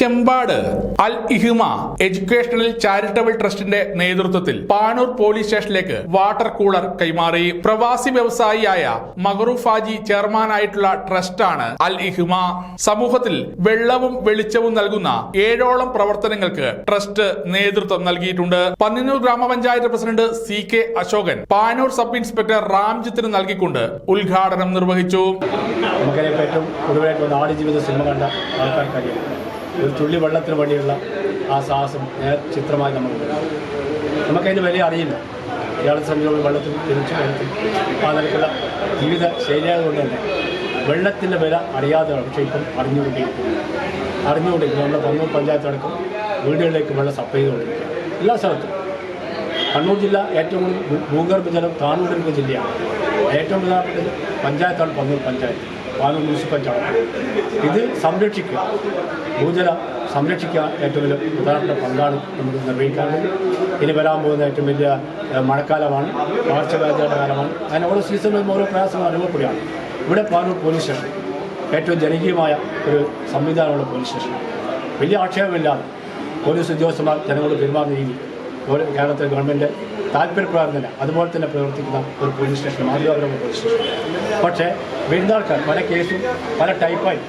ചെമ്പാട് അൽ ഇഹ്മ educational charitable ട്രസ്റ്റിന്റെ നേതൃത്വത്തിൽ Panoor police സ്റ്റേഷനിലേക്ക് വാട്ടർ കൂളർ കൈമാറി. പ്രവാസി വ്യവസായിയായ മഹറൂഫ് ഹാജി ചെയർമാനായിട്ടുള്ള ട്രസ്റ്റാണ് അൽ ഇഹ്മ. സമൂഹത്തിൽ വെള്ളവും വെളിച്ചവും നൽകുന്ന ഏഴോളം പ്രവർത്തനങ്ങൾക്ക് ട്രസ്റ്റ് നേതൃത്വം നൽകിയിട്ടുണ്ട്. പന്നിനൂർ ഗ്രാമപഞ്ചായത്ത് president C K Ashokan Panoor sub inspector റാംജിത്തിന് നൽകിക്കൊണ്ട് ഉദ്ഘാടനം നിർവഹിച്ചു. നമുക്കതിനെപ്പറ്റും വന്ന ആടുജീവിത സിനിമ കണ്ട ആൾക്കാർക്കറിയാം. ഒരു തുള്ളി വെള്ളത്തിന് വേണ്ടിയുള്ള ആ സാഹസം ചിത്രമായി നമ്മൾ നമുക്കതിന് വില അറിയില്ല. ഇയാളെ സംബന്ധിച്ചോളം വെള്ളത്തിൽ തിരിച്ചു വെള്ളത്തിൽ ആ നിലക്കുള്ള ജീവിത ശൈലിയായതുകൊണ്ട് തന്നെ വെള്ളത്തിന്റെ വില അറിയാതെയാണ് പക്ഷേ ഇപ്പം അറിഞ്ഞുകൊണ്ടിരിക്കുന്നത് അറിഞ്ഞുകൊണ്ടിരിക്കുന്നു. നമ്മുടെ കണ്ണൂർ പഞ്ചായത്ത് അടക്കം വീടുകളിലേക്ക് വെള്ളം സപ്ലൈ ചെയ്തുകൊണ്ടിരിക്കുക എല്ലാ സ്ഥലത്തും. കണ്ണൂർ ജില്ല ഏറ്റവും കൂടുതൽ ഭൂഗർഭജലം താണുകൊണ്ടിരിക്കുന്ന ജില്ലയാണ്. ഏറ്റവും പ്രധാനപ്പെട്ടത് പഞ്ചായത്താണ് കണ്ണൂർ പഞ്ചായത്ത്. പാനൂർ ടൗൺ ഇത് സംരക്ഷിക്കുക. ഭൂജല സംരക്ഷിക്കാൻ ഏറ്റവും വലിയ പ്രധാനപ്പെട്ട പങ്കാണ് നമുക്ക് നിർവഹിക്കാറുള്ളത് ഇനി വരാൻ പോകുന്ന ഏറ്റവും വലിയ മഴക്കാലമാണ്. പാർശ്വവ്യാധിയുടെ കാലമാണ്. അതിന് ഓരോ സീസണിലും ഓരോ പ്രയാസങ്ങൾ അനുഭവപ്പെടുകയാണ്. ഇവിടെ പാനൂർ പോലീസ് സ്റ്റേഷൻ ഏറ്റവും ജനകീയമായ ഒരു സംവിധാനമുള്ള പോലീസ് സ്റ്റേഷൻ വലിയ ആക്ഷേപമില്ലാതെ പോലീസ് ഉദ്യോഗസ്ഥന്മാർ ജനങ്ങളോട് പെരുമാറുന്ന രീതി കേരളത്തിലെ ഗവൺമെന്റ് താല്പര്യപ്രകാരം തന്നെ അതുപോലെ തന്നെ പ്രവർത്തിക്കുന്ന ഒരു പോലീസ് സ്റ്റേഷൻ മാതൃകാപരമായ പോലീസ് സ്റ്റേഷൻ പക്ഷേ ആൾക്കാർ പല കേസും പല ടൈപ്പായി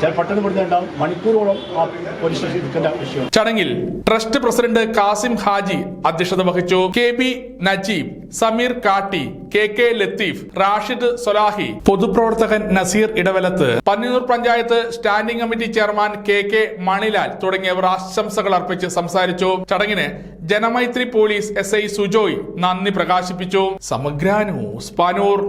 ചില പെട്ടെന്ന് പെടുന്നുണ്ടാവും മണിക്കൂറോളം ആ പോലീസ് സ്റ്റേഷൻ വിഷയം ചടങ്ങിൽ ട്രസ്റ്റ് പ്രസിഡന്റ് കാസിം ഹാജി അധ്യക്ഷത വഹിച്ചു. കെ ബി നജീബ് സമീർ കാട്ടി കെ കെ ലത്തീഫ് റാഷിദ് സൊലാഹി പൊതുപ്രവർത്തകൻ Naseer Edavalath Panniyoor panchayat standing committee chairman K K Manilal തുടങ്ങിയവർ ആശംസകൾ അർപ്പിച്ച് സംസാരിച്ചു. ചടങ്ങിന് Janamaithri police S I Sujoy നന്ദി പ്രകാശിപ്പിച്ചു. സമഗ്ര ന്യൂസ് പാനൂർ.